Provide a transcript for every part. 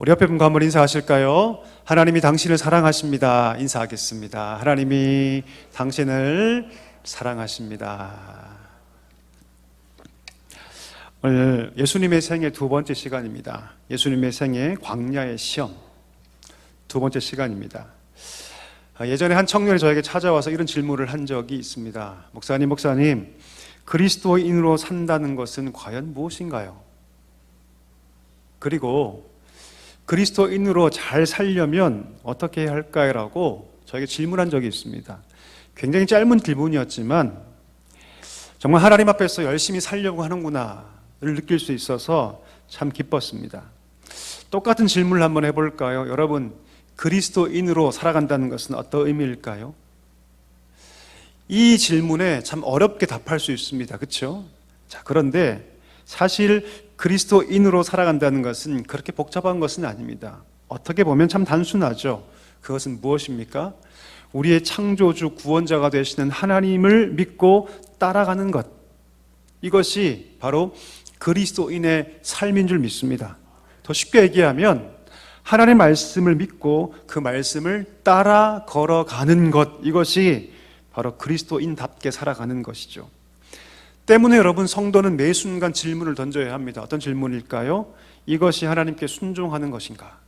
우리 옆에 분과 한번 인사하실까요? 하나님이 당신을 사랑하십니다. 인사하겠습니다. 하나님이 당신을 사랑하십니다. 오늘 예수님의 생애 두 번째 시간입니다. 예수님의 생애 광야의 시험 두 번째 시간입니다. 아, 예전에 한 청년이 저에게 찾아와서 이런 질문을 한 적이 있습니다. 목사님, 목사님, 그리스도인으로 산다는 것은 과연 무엇인가요? 그리고 그리스도인으로 잘 살려면 어떻게 해야 할까요라고 저에게 질문한 적이 있습니다. 굉장히 짧은 질문이었지만 정말 하나님 앞에서 열심히 살려고 하는구나를 느낄 수 있어서 참 기뻤습니다. 똑같은 질문을 한번 해볼까요? 여러분, 그리스도인으로 살아간다는 것은 어떤 의미일까요? 이 질문에 참 어렵게 답할 수 있습니다. 그렇죠? 자, 그런데 사실 그리스도인으로 살아간다는 것은 그렇게 복잡한 것은 아닙니다. 어떻게 보면 참 단순하죠. 그것은 무엇입니까? 우리의 창조주 구원자가 되시는 하나님을 믿고 따라가는 것. 이것이 바로 그리스도인의 삶인 줄 믿습니다. 더 쉽게 얘기하면 하나님의 말씀을 믿고 그 말씀을 따라 걸어가는 것. 이것이 바로 그리스도인답게 살아가는 것이죠. 때문에 여러분 성도는 매 순간 질문을 던져야 합니다. 어떤 질문일까요? 이것이 하나님께 순종하는 것인가?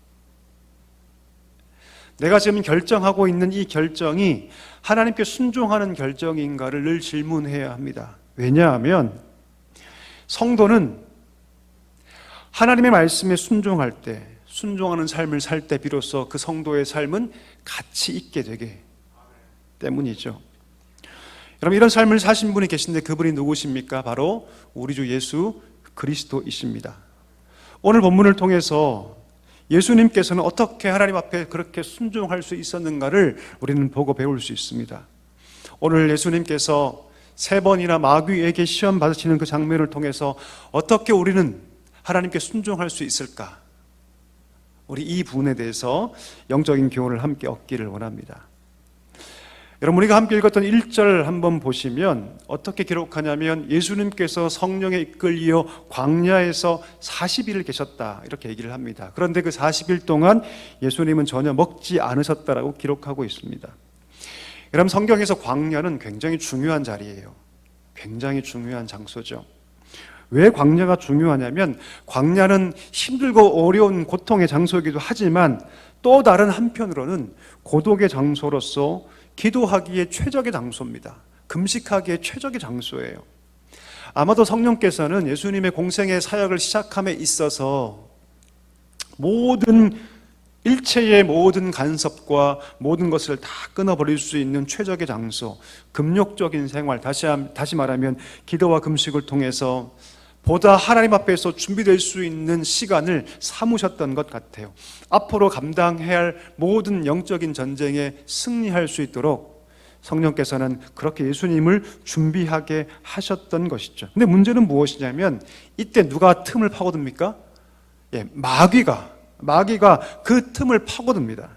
내가 지금 결정하고 있는 이 결정이 하나님께 순종하는 결정인가를 늘 질문해야 합니다. 왜냐하면 성도는 하나님의 말씀에 순종할 때, 순종하는 삶을 살 때 비로소 그 성도의 삶은 가치 있게 되게 때문이죠. 여러분 이런 삶을 사신 분이 계신데 그분이 누구십니까? 바로 우리 주 예수 그리스도이십니다. 오늘 본문을 통해서 예수님께서는 어떻게 하나님 앞에 그렇게 순종할 수 있었는가를 우리는 보고 배울 수 있습니다. 오늘 예수님께서 세 번이나 마귀에게 시험 받으시는 그 장면을 통해서 어떻게 우리는 하나님께 순종할 수 있을까? 우리 이 부분에 대해서 영적인 교훈을 함께 얻기를 원합니다. 여러분 우리가 함께 읽었던 1절 한번 보시면 어떻게 기록하냐면 예수님께서 성령에 이끌리어 광야에서 40일을 계셨다 이렇게 얘기를 합니다. 그런데 그 40일 동안 예수님은 전혀 먹지 않으셨다라고 기록하고 있습니다. 여러분 성경에서 광야는 굉장히 중요한 자리예요. 굉장히 중요한 장소죠. 왜 광야가 중요하냐면 광야는 힘들고 어려운 고통의 장소이기도 하지만 또 다른 한편으로는 고독의 장소로서 기도하기에 최적의 장소입니다. 금식하기에 최적의 장소예요. 아마도 성령께서는 예수님의 공생의 사역을 시작함에 있어서 모든 일체의 모든 간섭과 모든 것을 다 끊어버릴 수 있는 최적의 장소, 금욕적인 생활, 다시, 다시 말하면 기도와 금식을 통해서 보다 하나님 앞에서 준비될 수 있는 시간을 삼으셨던 것 같아요. 앞으로 감당해야 할 모든 영적인 전쟁에 승리할 수 있도록 성령께서는 그렇게 예수님을 준비하게 하셨던 것이죠. 근데 문제는 무엇이냐면 이때 누가 틈을 파고듭니까? 예, 마귀가 마귀가 그 틈을 파고듭니다.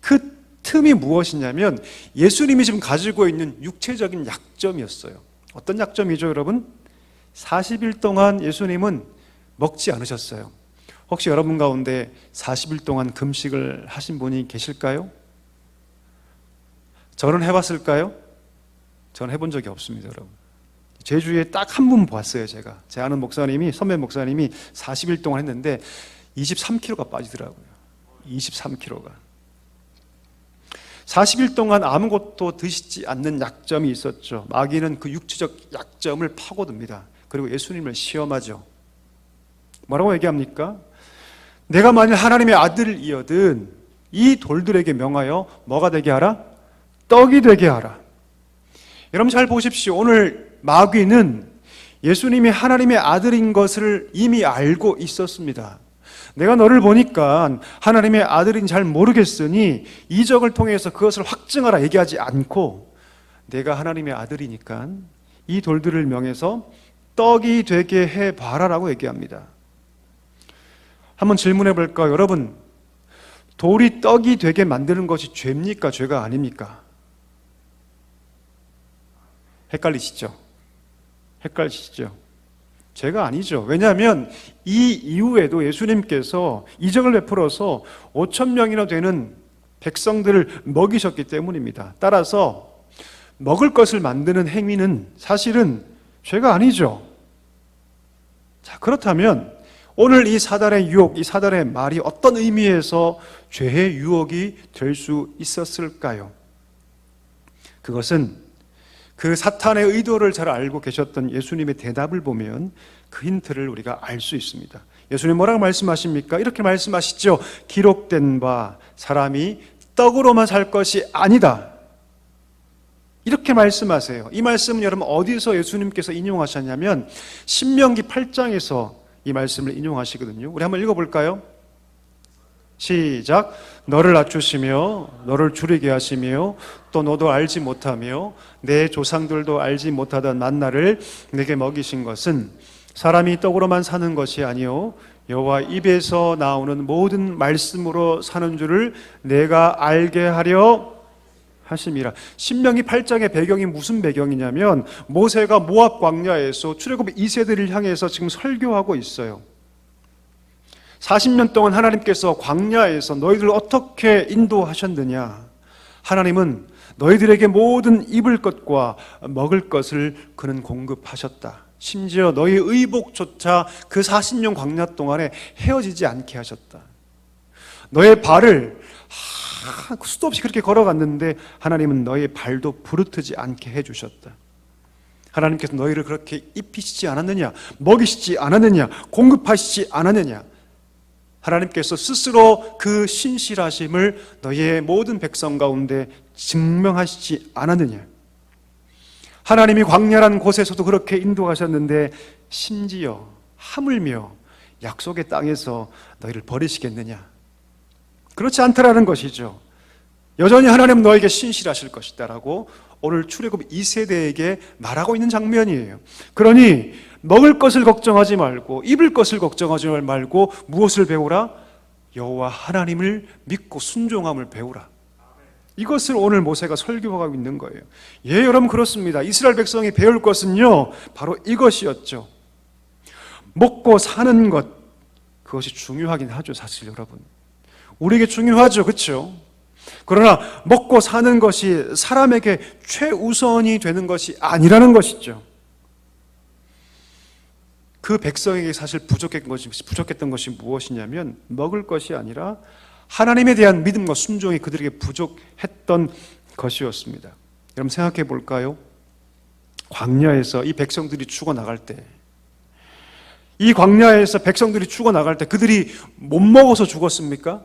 그 틈이 무엇이냐면 예수님이 지금 가지고 있는 육체적인 약점이었어요. 어떤 약점이죠, 여러분? 40일 동안 예수님은 먹지 않으셨어요. 혹시 여러분 가운데 40일 동안 금식을 하신 분이 계실까요? 저는 해봤을까요? 저는 해본 적이 없습니다, 여러분. 제주에 딱 한 분 봤어요, 제가. 제 아는 목사님이, 선배 목사님이 40일 동안 했는데 23kg가 빠지더라고요. 23kg가. 40일 동안 아무것도 드시지 않는 약점이 있었죠. 마귀는 그 육체적 약점을 파고듭니다. 그리고 예수님을 시험하죠. 뭐라고 얘기합니까? 내가 만일 하나님의 아들이어든 이 돌들에게 명하여 뭐가 되게 하라? 떡이 되게 하라. 여러분 잘 보십시오. 오늘 마귀는 예수님이 하나님의 아들인 것을 이미 알고 있었습니다. 내가 너를 보니까 하나님의 아들인 잘 모르겠으니 이적을 통해서 그것을 확증하라 얘기하지 않고 내가 하나님의 아들이니까 이 돌들을 명해서 떡이 되게 해 봐라라고 얘기합니다. 한번 질문해 볼까요? 여러분, 돌이 떡이 되게 만드는 것이 죄입니까? 죄가 아닙니까? 헷갈리시죠? 헷갈리시죠? 제가 아니죠. 왜냐하면 이 이후에도 예수님께서 이적을 베풀어서 5천 명이나 되는 백성들을 먹이셨기 때문입니다. 따라서 먹을 것을 만드는 행위는 사실은 죄가 아니죠. 자, 그렇다면 오늘 이 사단의 유혹, 이 사단의 말이 어떤 의미에서 죄의 유혹이 될 수 있었을까요? 그것은 그 사탄의 의도를 잘 알고 계셨던 예수님의 대답을 보면 그 힌트를 우리가 알 수 있습니다. 예수님 뭐라고 말씀하십니까? 이렇게 말씀하시죠. 기록된 바 사람이 떡으로만 살 것이 아니다. 이렇게 말씀하세요. 이 말씀은 여러분 어디서 예수님께서 인용하셨냐면 신명기 8장에서 이 말씀을 인용하시거든요. 우리 한번 읽어볼까요? 시작. 너를 낮추시며 너를 줄이게 하시며 또 너도 알지 못하며 내 조상들도 알지 못하던 만나를 내게 먹이신 것은 사람이 떡으로만 사는 것이 아니요 여호와 입에서 나오는 모든 말씀으로 사는 줄을 내가 알게 하려 하심이라. 신명기 8장의 배경이 무슨 배경이냐면 모세가 모압 광야에서 출애굽 2세들을 향해서 지금 설교하고 있어요. 40년 동안 하나님께서 광야에서 너희들 어떻게 인도하셨느냐? 하나님은 너희들에게 모든 입을 것과 먹을 것을 그는 공급하셨다. 심지어 너희 의복조차 그 40년 광야 동안에 헤어지지 않게 하셨다. 너의 발을 하, 수도 없이 그렇게 걸어갔는데 하나님은 너의 발도 부르트지 않게 해주셨다. 하나님께서 너희를 그렇게 입히시지 않았느냐, 먹이시지 않았느냐, 공급하시지 않았느냐. 하나님께서 스스로 그 신실하심을 너희의 모든 백성 가운데 증명하시지 않았느냐. 하나님이 광야란 곳에서도 그렇게 인도하셨는데 심지어 하물며 약속의 땅에서 너희를 버리시겠느냐? 그렇지 않더라는 것이죠. 여전히 하나님 너에게 신실하실 것이다라고 오늘 출애굽 2세대에게 말하고 있는 장면이에요. 그러니 먹을 것을 걱정하지 말고 입을 것을 걱정하지 말고 무엇을 배우라? 여호와 하나님을 믿고 순종함을 배우라. 이것을 오늘 모세가 설교하고 있는 거예요. 예, 여러분 그렇습니다. 이스라엘 백성이 배울 것은요, 바로 이것이었죠. 먹고 사는 것, 그것이 중요하긴 하죠, 사실 여러분. 우리에게 중요하죠, 그렇죠? 그러나 먹고 사는 것이 사람에게 최우선이 되는 것이 아니라는 것이죠. 그 백성에게 사실 부족했던 것이, 부족했던 것이 무엇이냐면 먹을 것이 아니라 하나님에 대한 믿음과 순종이 그들에게 부족했던 것이었습니다. 여러분 생각해 볼까요? 광야에서 이 백성들이 죽어 나갈 때, 이 광야에서 백성들이 죽어 나갈 때 그들이 못 먹어서 죽었습니까?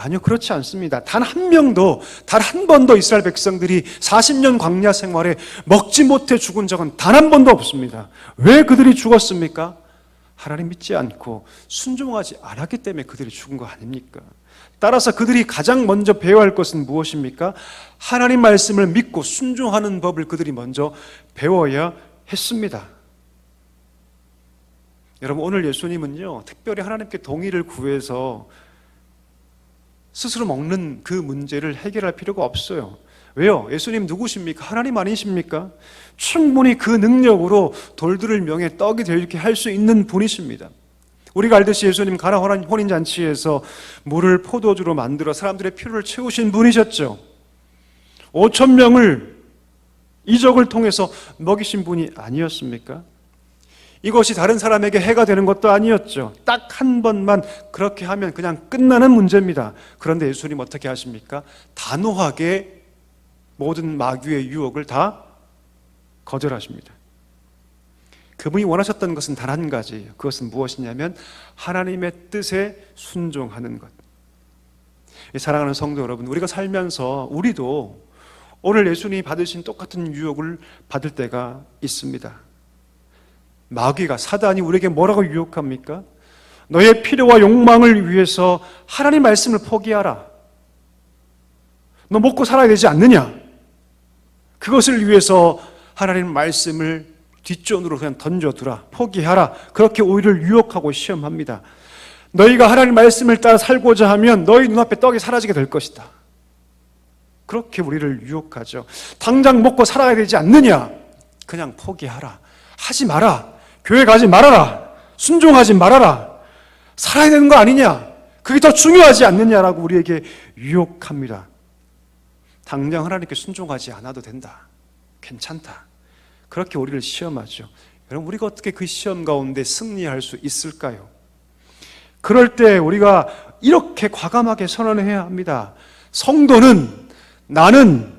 아니요, 그렇지 않습니다. 단 한 명도, 단 한 번도 이스라엘 백성들이 40년 광야 생활에 먹지 못해 죽은 적은 단 한 번도 없습니다. 왜 그들이 죽었습니까? 하나님 믿지 않고 순종하지 않았기 때문에 그들이 죽은 거 아닙니까? 따라서 그들이 가장 먼저 배워야 할 것은 무엇입니까? 하나님 말씀을 믿고 순종하는 법을 그들이 먼저 배워야 했습니다. 여러분, 오늘 예수님은요, 특별히 하나님께 동의를 구해서 스스로 먹는 그 문제를 해결할 필요가 없어요. 왜요? 예수님 누구십니까? 하나님 아니십니까? 충분히 그 능력으로 돌들을 명해 떡이 되게 할 수 있는 분이십니다. 우리가 알듯이 예수님 가나 혼인 잔치에서 물을 포도주로 만들어 사람들의 필요를 채우신 분이셨죠. 5천 명을 이적을 통해서 먹이신 분이 아니었습니까? 이것이 다른 사람에게 해가 되는 것도 아니었죠. 딱 한 번만 그렇게 하면 그냥 끝나는 문제입니다. 그런데 예수님 어떻게 하십니까? 단호하게 모든 마귀의 유혹을 다 거절하십니다. 그분이 원하셨던 것은 단 한 가지예요. 그것은 무엇이냐면 하나님의 뜻에 순종하는 것. 사랑하는 성도 여러분, 우리가 살면서 우리도 오늘 예수님이 받으신 똑같은 유혹을 받을 때가 있습니다. 마귀가 사단이 우리에게 뭐라고 유혹합니까? 너의 필요와 욕망을 위해서 하나님 말씀을 포기하라. 너 먹고 살아야 되지 않느냐? 그것을 위해서 하나님 말씀을 뒷전으로 그냥 던져두라. 포기하라. 그렇게 우리를 유혹하고 시험합니다. 너희가 하나님 말씀을 따라 살고자 하면 너희 눈앞에 떡이 사라지게 될 것이다. 그렇게 우리를 유혹하죠. 당장 먹고 살아야 되지 않느냐? 그냥 포기하라. 하지 마라. 교회 가지 말아라. 순종하지 말아라. 살아야 되는 거 아니냐? 그게 더 중요하지 않느냐라고 우리에게 유혹합니다. 당장 하나님께 순종하지 않아도 된다. 괜찮다. 그렇게 우리를 시험하죠. 여러분, 우리가 어떻게 그 시험 가운데 승리할 수 있을까요? 그럴 때 우리가 이렇게 과감하게 선언해야 합니다. 성도는 나는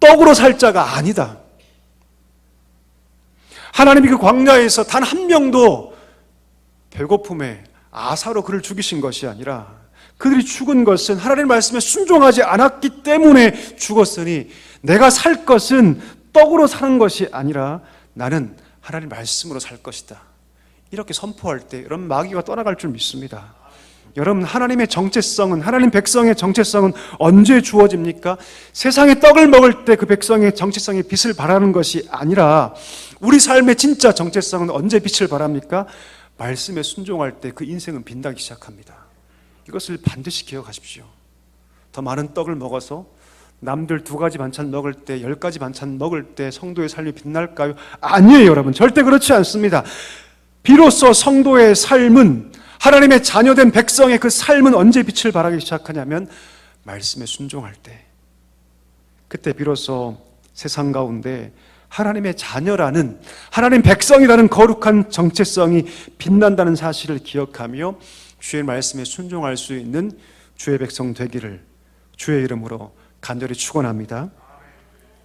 떡으로 살 자가 아니다. 하나님이 그 광야에서 단 한 명도 배고픔에 아사로 그를 죽이신 것이 아니라 그들이 죽은 것은 하나님 말씀에 순종하지 않았기 때문에 죽었으니 내가 살 것은 떡으로 사는 것이 아니라 나는 하나님 말씀으로 살 것이다. 이렇게 선포할 때 여러분 마귀가 떠나갈 줄 믿습니다. 여러분 하나님의 정체성은 하나님 백성의 정체성은 언제 주어집니까? 세상의 떡을 먹을 때 그 백성의 정체성의 빛을 발하는 것이 아니라 우리 삶의 진짜 정체성은 언제 빛을 발합니까? 말씀에 순종할 때 그 인생은 빛나기 시작합니다. 이것을 반드시 기억하십시오. 더 많은 떡을 먹어서 남들 두 가지 반찬 먹을 때, 열 가지 반찬 먹을 때 성도의 삶이 빛날까요? 아니에요, 여러분. 절대 그렇지 않습니다. 비로소 성도의 삶은 하나님의 자녀된 백성의 그 삶은 언제 빛을 발하기 시작하냐면 말씀에 순종할 때. 그때 비로소 세상 가운데 하나님의 자녀라는 하나님 백성이라는 거룩한 정체성이 빛난다는 사실을 기억하며 주의 말씀에 순종할 수 있는 주의 백성 되기를 주의 이름으로 간절히 축원합니다.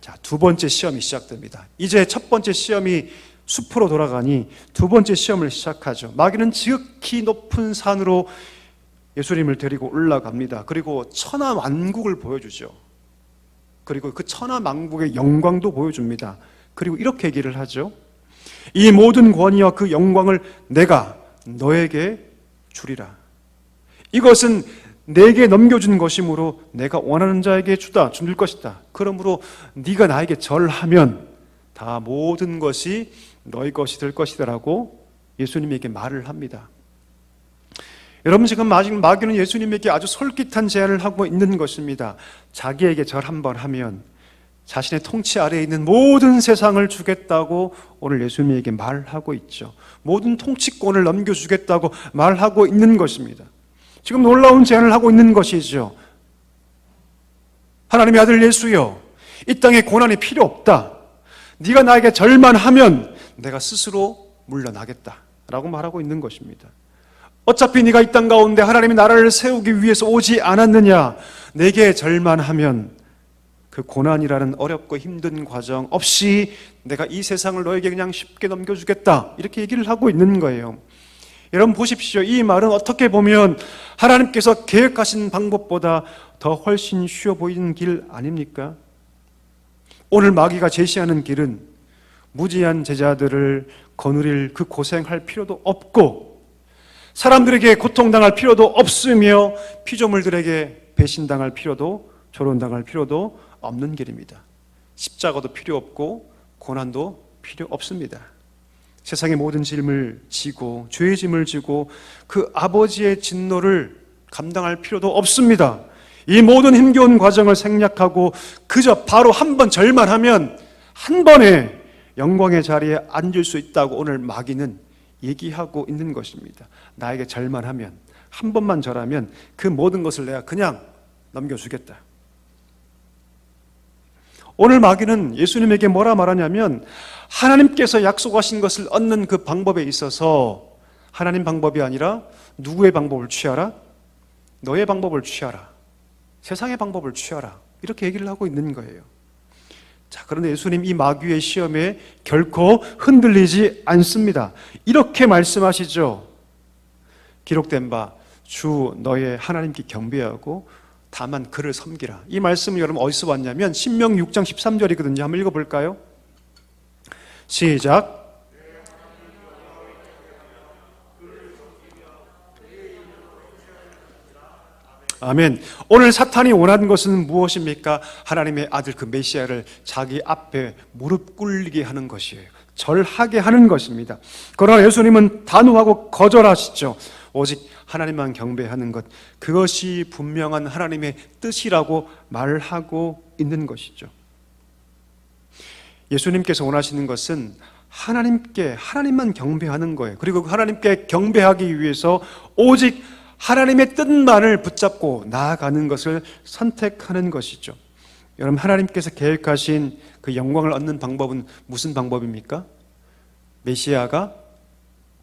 자, 두 번째 시험이 시작됩니다. 이제 첫 번째 시험이 숲으로 돌아가니 두 번째 시험을 시작하죠. 마귀는 지극히 높은 산으로 예수님을 데리고 올라갑니다. 그리고 천하 만국을 보여주죠. 그리고 그 천하 만국의 영광도 보여줍니다. 그리고 이렇게 얘기를 하죠. 이 모든 권위와 그 영광을 내가 너에게 주리라. 이것은 내게 넘겨준 것이므로 내가 원하는 자에게 주다 줄 것이다. 그러므로 네가 나에게 절하면 다 모든 것이 너희 것이 될 것이다라고 예수님에게 말을 합니다. 여러분 지금 마귀는 예수님에게 아주 솔깃한 제안을 하고 있는 것입니다. 자기에게 절 한번 하면 자신의 통치 아래에 있는 모든 세상을 주겠다고 오늘 예수님에게 말하고 있죠. 모든 통치권을 넘겨주겠다고 말하고 있는 것입니다. 지금 놀라운 제안을 하고 있는 것이죠. 하나님의 아들 예수여, 이 땅에 고난이 필요 없다. 네가 나에게 절만 하면 내가 스스로 물러나겠다라고 말하고 있는 것입니다. 어차피 네가 이 땅 가운데 하나님의 나라를 세우기 위해서 오지 않았느냐? 내게 절만 하면 그 고난이라는 어렵고 힘든 과정 없이 내가 이 세상을 너에게 그냥 쉽게 넘겨주겠다. 이렇게 얘기를 하고 있는 거예요. 여러분 보십시오. 이 말은 어떻게 보면 하나님께서 계획하신 방법보다 더 훨씬 쉬워 보이는 길 아닙니까? 오늘 마귀가 제시하는 길은 무지한 제자들을 거느릴 그 고생할 필요도 없고 사람들에게 고통당할 필요도 없으며 피조물들에게 배신당할 필요도 조론당할 필요도 없는 길입니다. 십자가도 필요 없고 고난도 필요 없습니다. 세상의 모든 짐을 지고 죄의 짐을 지고 그 아버지의 진노를 감당할 필요도 없습니다. 이 모든 힘겨운 과정을 생략하고 그저 바로 한 번 절만 하면 한 번에 영광의 자리에 앉을 수 있다고 오늘 마귀는 얘기하고 있는 것입니다. 나에게 절만 하면 한 번만 절하면 그 모든 것을 내가 그냥 넘겨주겠다. 오늘 마귀는 예수님에게 뭐라 말하냐면 하나님께서 약속하신 것을 얻는 그 방법에 있어서 하나님 방법이 아니라 누구의 방법을 취하라? 너의 방법을 취하라. 세상의 방법을 취하라. 이렇게 얘기를 하고 있는 거예요. 자, 그런데 예수님 이 마귀의 시험에 결코 흔들리지 않습니다. 이렇게 말씀하시죠. 기록된 바, 주 너의 하나님께 경배하고 다만 그를 섬기라. 이 말씀은 여러분 어디서 왔냐면 신명 6장 13절이거든요. 한번 읽어볼까요? 시작. 아멘. 오늘 사탄이 원하는 것은 무엇입니까? 하나님의 아들 그 메시아를 자기 앞에 무릎 꿇리게 하는 것이에요. 절하게 하는 것입니다. 그러나 예수님은 단호하고 거절하시죠. 오직 하나님만 경배하는 것. 그것이 분명한 하나님의 뜻이라고 말하고 있는 것이죠. 예수님께서 원하시는 것은 하나님께 하나님만 경배하는 거예요. 그리고 그 하나님께 경배하기 위해서 오직 하나님의 뜻만을 붙잡고 나아가는 것을 선택하는 것이죠. 여러분 하나님께서 계획하신 그 영광을 얻는 방법은 무슨 방법입니까? 메시아가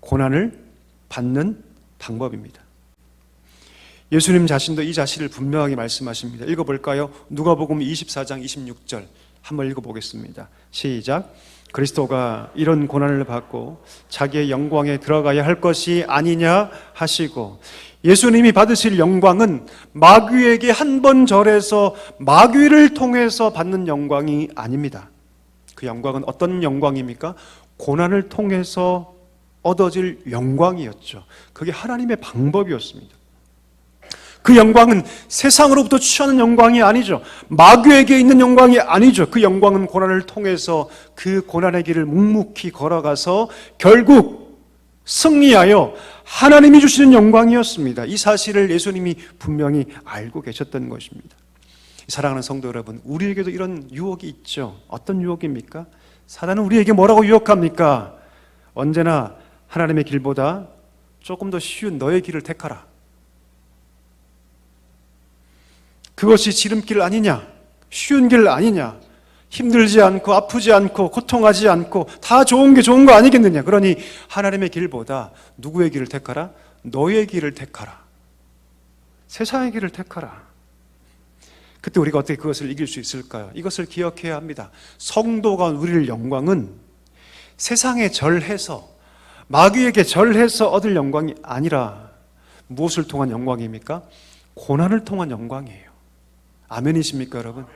고난을 받는 방법입니다. 예수님 자신도 이 자신을 분명하게 말씀하십니다. 읽어볼까요? 누가복음 24장 26절 한번 읽어보겠습니다. 시작. 그리스도가 이런 고난을 받고 자기의 영광에 들어가야 할 것이 아니냐 하시고 예수님이 받으실 영광은 마귀에게 한 번 절해서 마귀를 통해서 받는 영광이 아닙니다. 그 영광은 어떤 영광입니까? 고난을 통해서 얻어질 영광이었죠. 그게 하나님의 방법이었습니다. 그 영광은 세상으로부터 취하는 영광이 아니죠. 마귀에게 있는 영광이 아니죠. 그 영광은 고난을 통해서 그 고난의 길을 묵묵히 걸어가서 결국 승리하여 하나님이 주시는 영광이었습니다. 이 사실을 예수님이 분명히 알고 계셨던 것입니다. 사랑하는 성도 여러분, 우리에게도 이런 유혹이 있죠. 어떤 유혹입니까? 사단은 우리에게 뭐라고 유혹합니까? 언제나 하나님의 길보다 조금 더 쉬운 너의 길을 택하라. 그것이 지름길 아니냐? 쉬운 길 아니냐? 힘들지 않고 아프지 않고 고통하지 않고 다 좋은 게 좋은 거 아니겠느냐? 그러니 하나님의 길보다 누구의 길을 택하라? 너의 길을 택하라. 세상의 길을 택하라. 그때 우리가 어떻게 그것을 이길 수 있을까요? 이것을 기억해야 합니다. 성도가 누릴 영광은 세상에 절해서 마귀에게 절해서 얻을 영광이 아니라 무엇을 통한 영광입니까? 고난을 통한 영광이에요. 아멘이십니까, 여러분?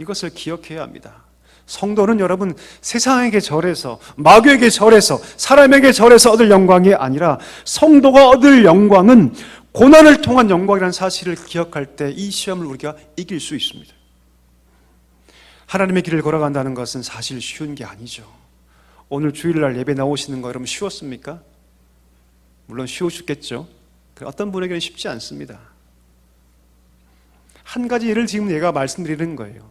이것을 기억해야 합니다. 성도는 여러분 세상에게 절해서 마귀에게 절해서 사람에게 절해서 얻을 영광이 아니라 성도가 얻을 영광은 고난을 통한 영광이라는 사실을 기억할 때 이 시험을 우리가 이길 수 있습니다. 하나님의 길을 걸어간다는 것은 사실 쉬운 게 아니죠. 오늘 주일날 예배 나오시는 거 여러분 쉬웠습니까? 물론 쉬우셨겠죠. 어떤 분에게는 쉽지 않습니다. 한 가지 예를 지금 얘가 말씀드리는 거예요.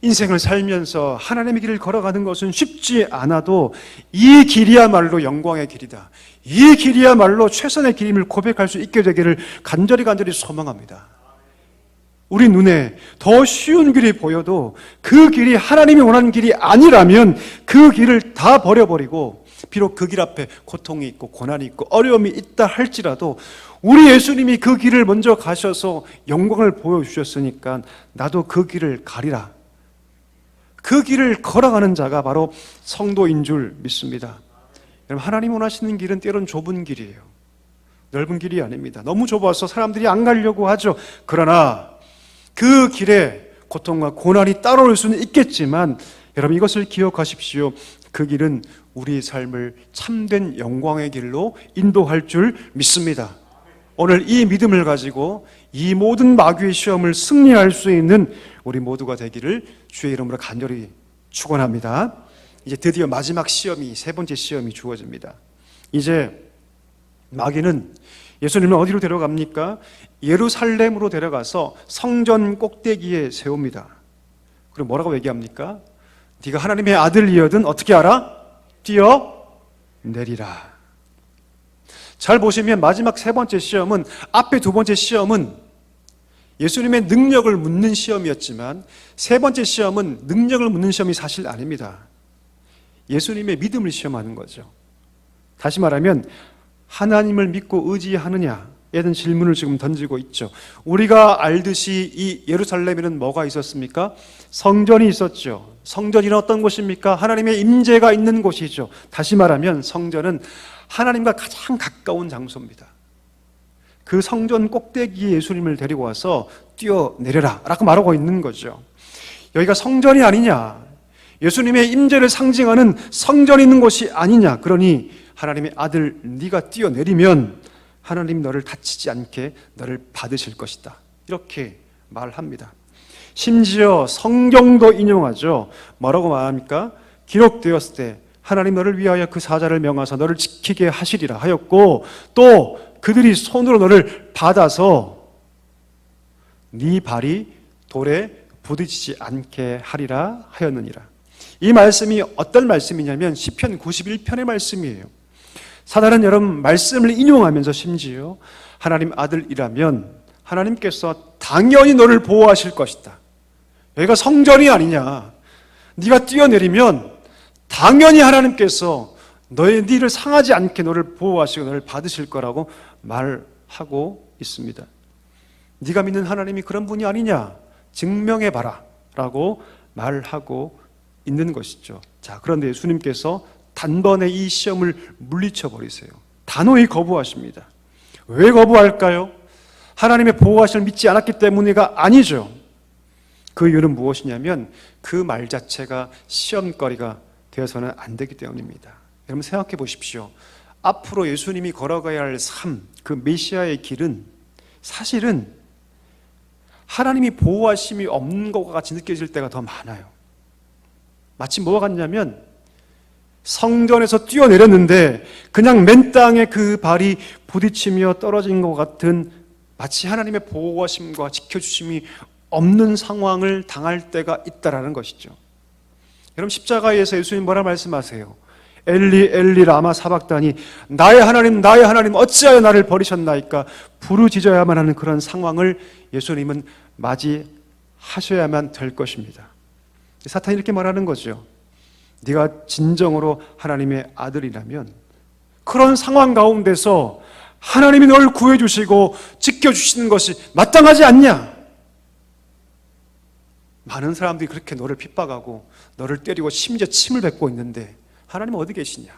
인생을 살면서 하나님의 길을 걸어가는 것은 쉽지 않아도 이 길이야말로 영광의 길이다. 이 길이야말로 최선의 길임을 고백할 수 있게 되기를 간절히 간절히 소망합니다. 우리 눈에 더 쉬운 길이 보여도 그 길이 하나님이 원하는 길이 아니라면 그 길을 다 버려버리고 비록 그 길 앞에 고통이 있고 고난이 있고 어려움이 있다 할지라도 우리 예수님이 그 길을 먼저 가셔서 영광을 보여주셨으니까 나도 그 길을 가리라. 그 길을 걸어가는 자가 바로 성도인 줄 믿습니다. 여러분, 하나님 원하시는 길은 때론 좁은 길이에요. 넓은 길이 아닙니다. 너무 좁아서 사람들이 안 가려고 하죠. 그러나 그 길에 고통과 고난이 따라올 수는 있겠지만 여러분 이것을 기억하십시오. 그 길은 우리 삶을 참된 영광의 길로 인도할 줄 믿습니다. 오늘 이 믿음을 가지고 이 모든 마귀의 시험을 승리할 수 있는 우리 모두가 되기를 주의 이름으로 간절히 축원합니다. 이제 드디어 마지막 시험이 세 번째 시험이 주어집니다. 이제 마귀는 예수님을 어디로 데려갑니까? 예루살렘으로 데려가서 성전 꼭대기에 세웁니다. 그럼 뭐라고 얘기합니까? 네가 하나님의 아들이여든 어떻게 알아? 뛰어 내리라. 잘 보시면 마지막 세 번째 시험은 앞에 두 번째 시험은 예수님의 능력을 묻는 시험이었지만 세 번째 시험은 능력을 묻는 시험이 사실 아닙니다. 예수님의 믿음을 시험하는 거죠. 다시 말하면 하나님을 믿고 의지하느냐 이런 질문을 지금 던지고 있죠. 우리가 알듯이 이 예루살렘에는 뭐가 있었습니까? 성전이 있었죠. 성전이는 어떤 곳입니까? 하나님의 임재가 있는 곳이죠. 다시 말하면 성전은 하나님과 가장 가까운 장소입니다. 그 성전 꼭대기에 예수님을 데리고 와서 뛰어내려라 라고 말하고 있는 거죠. 여기가 성전이 아니냐. 예수님의 임재를 상징하는 성전이 있는 곳이 아니냐. 그러니 하나님의 아들 네가 뛰어내리면 하나님 너를 다치지 않게 너를 받으실 것이다. 이렇게 말합니다. 심지어 성경도 인용하죠. 뭐라고 말합니까? 기록되었을 때 하나님 너를 위하여 그 사자를 명하사 너를 지키게 하시리라 하였고 또 그들이 손으로 너를 받아서 네 발이 돌에 부딪히지 않게 하리라 하였느니라. 이 말씀이 어떤 말씀이냐면 시편 91편의 말씀이에요. 사단은 여러분 말씀을 인용하면서 심지어 하나님 아들이라면 하나님께서 당연히 너를 보호하실 것이다. 여기가 성전이 아니냐. 네가 뛰어내리면 당연히 하나님께서 너의 니를 상하지 않게 너를 보호하시고 너를 받으실 거라고 말하고 있습니다. 네가 믿는 하나님이 그런 분이 아니냐 증명해 봐라라고 말하고 있는 것이죠. 자, 그런데 예수님께서 단번에 이 시험을 물리쳐 버리세요. 단호히 거부하십니다. 왜 거부할까요? 하나님의 보호하심을 믿지 않았기 때문이가 아니죠. 그 이유는 무엇이냐면 그 말 자체가 시험거리가 되어서는 안 되기 때문입니다. 여러분 생각해 보십시오. 앞으로 예수님이 걸어가야 할 삶, 그 메시아의 길은 사실은 하나님이 보호하심이 없는 것과 같이 느껴질 때가 더 많아요. 마치 뭐가 같냐면 성전에서 뛰어내렸는데 그냥 맨 땅에 그 발이 부딪히며 떨어진 것 같은 마치 하나님의 보호하심과 지켜주심이 없는 상황을 당할 때가 있다라는 것이죠. 여러분 십자가에서 예수님 뭐라 말씀하세요? 엘리 엘리 라마 사박다니 나의 하나님 나의 하나님 어찌하여 나를 버리셨나이까 부르짖어야만 하는 그런 상황을 예수님은 맞이하셔야만 될 것입니다. 사탄이 이렇게 말하는 거죠. 네가 진정으로 하나님의 아들이라면 그런 상황 가운데서 하나님이 널 구해 주시고 지켜 주시는 것이 마땅하지 않냐? 많은 사람들이 그렇게 너를 핍박하고 너를 때리고 심지어 침을 뱉고 있는데 하나님 어디 계시냐?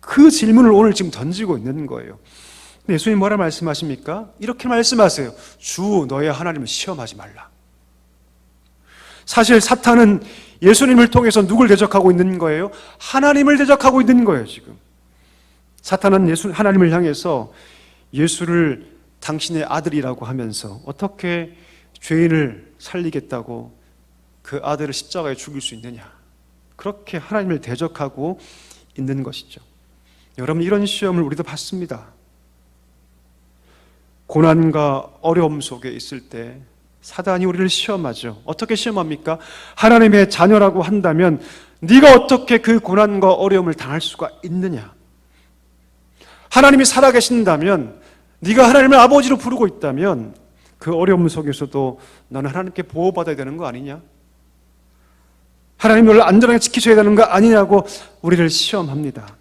그 질문을 오늘 지금 던지고 있는 거예요. 예수님 뭐라 말씀하십니까? 이렇게 말씀하세요. 주 너의 하나님을 시험하지 말라. 사실 사탄은 예수님을 통해서 누굴 대적하고 있는 거예요? 하나님을 대적하고 있는 거예요, 지금. 사탄은 예수 하나님을 향해서 예수를 당신의 아들이라고 하면서 어떻게 죄인을 살리겠다고 그 아들을 십자가에 죽일 수 있느냐? 그렇게 하나님을 대적하고 있는 것이죠. 여러분 이런 시험을 우리도 받습니다. 고난과 어려움 속에 있을 때 사단이 우리를 시험하죠. 어떻게 시험합니까? 하나님의 자녀라고 한다면 네가 어떻게 그 고난과 어려움을 당할 수가 있느냐? 하나님이 살아계신다면 네가 하나님을 아버지로 부르고 있다면 그 어려움 속에서도 너는 하나님께 보호받아야 되는 거 아니냐? 하나님 너를 안전하게 지키셔야 되는 거 아니냐고 우리를 시험합니다.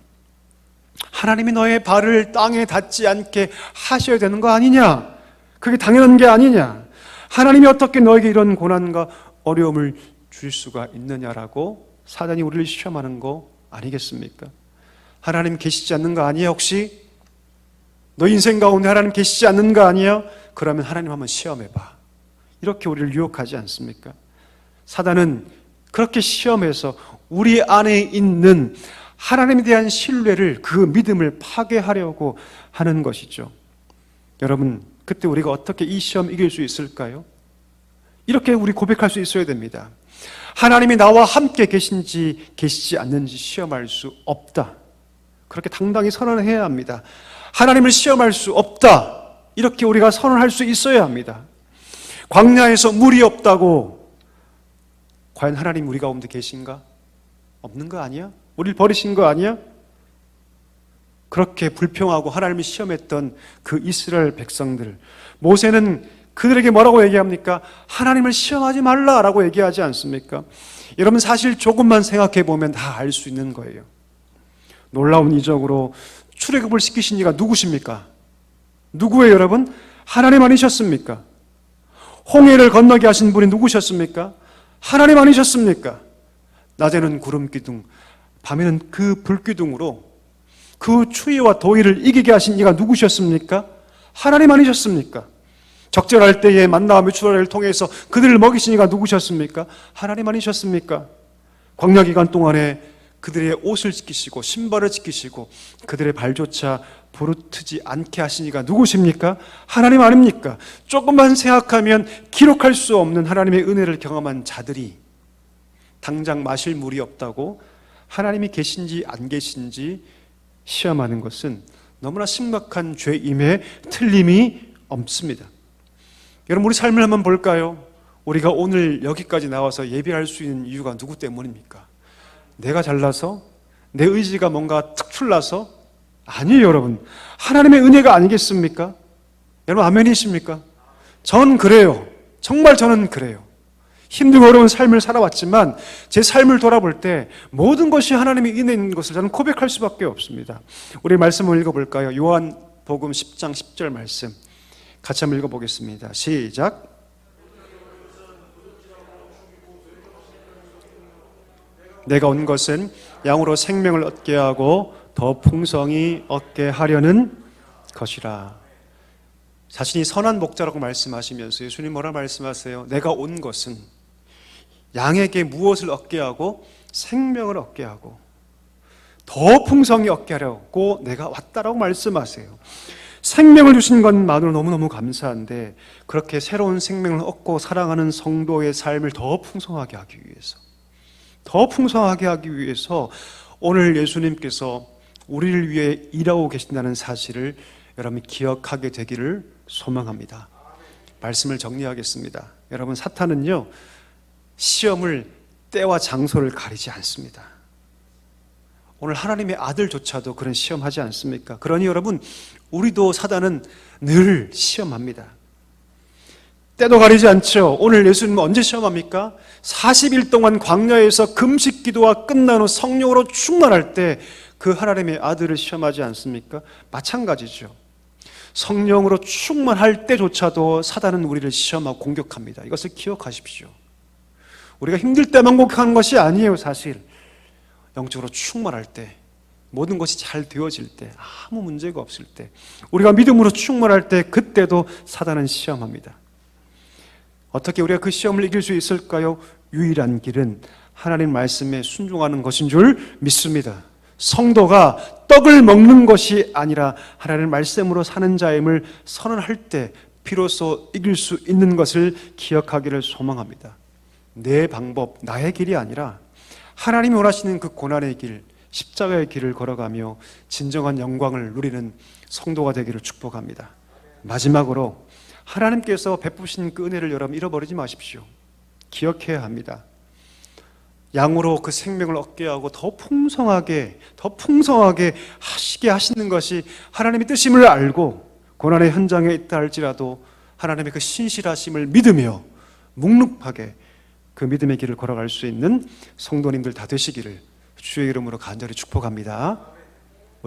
하나님이 너의 발을 땅에 닿지 않게 하셔야 되는 거 아니냐? 그게 당연한 게 아니냐? 하나님이 어떻게 너에게 이런 고난과 어려움을 줄 수가 있느냐라고 사단이 우리를 시험하는 거 아니겠습니까? 하나님 계시지 않는 거 아니에요, 혹시? 너 인생 가운데 하나님 계시지 않는 거 아니에요? 그러면 하나님 한번 시험해 봐. 이렇게 우리를 유혹하지 않습니까? 사단은 그렇게 시험해서 우리 안에 있는 하나님에 대한 신뢰를 그 믿음을 파괴하려고 하는 것이죠. 여러분, 그때 우리가 어떻게 이 시험 이길 수 있을까요? 이렇게 우리 고백할 수 있어야 됩니다. 하나님이 나와 함께 계신지 계시지 않는지 시험할 수 없다. 그렇게 당당히 선언해야 합니다. 하나님을 시험할 수 없다. 이렇게 우리가 선언할 수 있어야 합니다. 광야에서 물이 없다고 과연 하나님 우리 가운데 계신가? 없는 거 아니야? 우리를 버리신 거 아니야? 그렇게 불평하고 하나님을 시험했던 그 이스라엘 백성들 모세는 그들에게 뭐라고 얘기합니까? 하나님을 시험하지 말라라고 얘기하지 않습니까? 여러분 사실 조금만 생각해 보면 다 알 수 있는 거예요. 놀라운 이적으로 출애굽을 시키신 이가 누구십니까? 누구예요, 여러분? 하나님 아니셨습니까? 홍해를 건너게 하신 분이 누구셨습니까? 하나님 아니셨습니까? 낮에는 구름 기둥, 밤에는 그 불기둥으로 그 추위와 더위를 이기게 하신 이가 누구셨습니까? 하나님 아니셨습니까? 적절할 때에 만나와 메추라를 통해서 그들을 먹이신 이가 누구셨습니까? 하나님 아니셨습니까? 광야 기간 동안에 그들의 옷을 지키시고 신발을 지키시고 그들의 발조차 부르트지 않게 하신 이가 누구십니까? 하나님 아닙니까? 조금만 생각하면 기록할 수 없는 하나님의 은혜를 경험한 자들이 당장 마실 물이 없다고 하나님이 계신지 안 계신지 시험하는 것은 너무나 심각한 죄임에 틀림이 없습니다. 여러분 우리 삶을 한번 볼까요? 우리가 오늘 여기까지 나와서 예배할 수 있는 이유가 누구 때문입니까? 내가 잘나서 내 의지가 뭔가 특출나서 아니에요, 여러분. 하나님의 은혜가 아니겠습니까? 여러분 아멘이십니까? 전 그래요. 정말 저는 그래요. 힘들고 어려운 삶을 살아왔지만 제 삶을 돌아볼 때 모든 것이 하나님의 은혜인 것을 저는 고백할 수밖에 없습니다. 우리 말씀을 읽어볼까요? 요한 복음 10장 10절 말씀 같이 한번 읽어보겠습니다. 시작. 내가 온 것은 양으로 생명을 얻게 하고 더 풍성히 얻게 하려는 것이라. 자신이 선한 목자라고 말씀하시면서 예수님 뭐라 말씀하세요? 내가 온 것은 양에게 무엇을 얻게 하고 생명을 얻게 하고 더 풍성히 얻게 하려고 내가 왔다라고 말씀하세요. 생명을 주신 것만으로 너무너무 감사한데 그렇게 새로운 생명을 얻고 사랑하는 성도의 삶을 더 풍성하게 하기 위해서 더 풍성하게 하기 위해서 오늘 예수님께서 우리를 위해 일하고 계신다는 사실을 여러분 기억하게 되기를 소망합니다. 말씀을 정리하겠습니다. 여러분 사탄은요 시험을 때와 장소를 가리지 않습니다. 오늘 하나님의 아들조차도 그런 시험하지 않습니까? 그러니 여러분 우리도 사단은 늘 시험합니다. 때도 가리지 않죠. 오늘 예수님 언제 시험합니까? 40일 동안 광야에서 금식 기도가 끝난 후 성령으로 충만할 때 그 하나님의 아들을 시험하지 않습니까? 마찬가지죠. 성령으로 충만할 때조차도 사단은 우리를 시험하고 공격합니다. 이것을 기억하십시오. 우리가 힘들 때만 공격하는 것이 아니에요, 사실. 영적으로 충만할 때, 모든 것이 잘 되어질 때, 아무 문제가 없을 때, 우리가 믿음으로 충만할 때, 그때도 사단은 시험합니다. 어떻게 우리가 그 시험을 이길 수 있을까요? 유일한 길은 하나님 말씀에 순종하는 것인 줄 믿습니다. 성도가 떡을 먹는 것이 아니라 하나님 말씀으로 사는 자임을 선언할 때 비로소 이길 수 있는 것을 기억하기를 소망합니다. 내 방법, 나의 길이 아니라 하나님이 원하시는 그 고난의 길, 십자가의 길을 걸어가며 진정한 영광을 누리는 성도가 되기를 축복합니다. 마지막으로 하나님께서 베푸신 그 은혜를 여러분 잃어버리지 마십시오. 기억해야 합니다. 양으로 그 생명을 얻게 하고 더 풍성하게, 더 풍성하게 하시게 하시는 것이 하나님의 뜻임을 알고 고난의 현장에 있다 할지라도 하나님의 그 신실하심을 믿으며 묵묵하게 그 믿음의 길을 걸어갈 수 있는 성도님들 다 되시기를 주의 이름으로 간절히 축복합니다.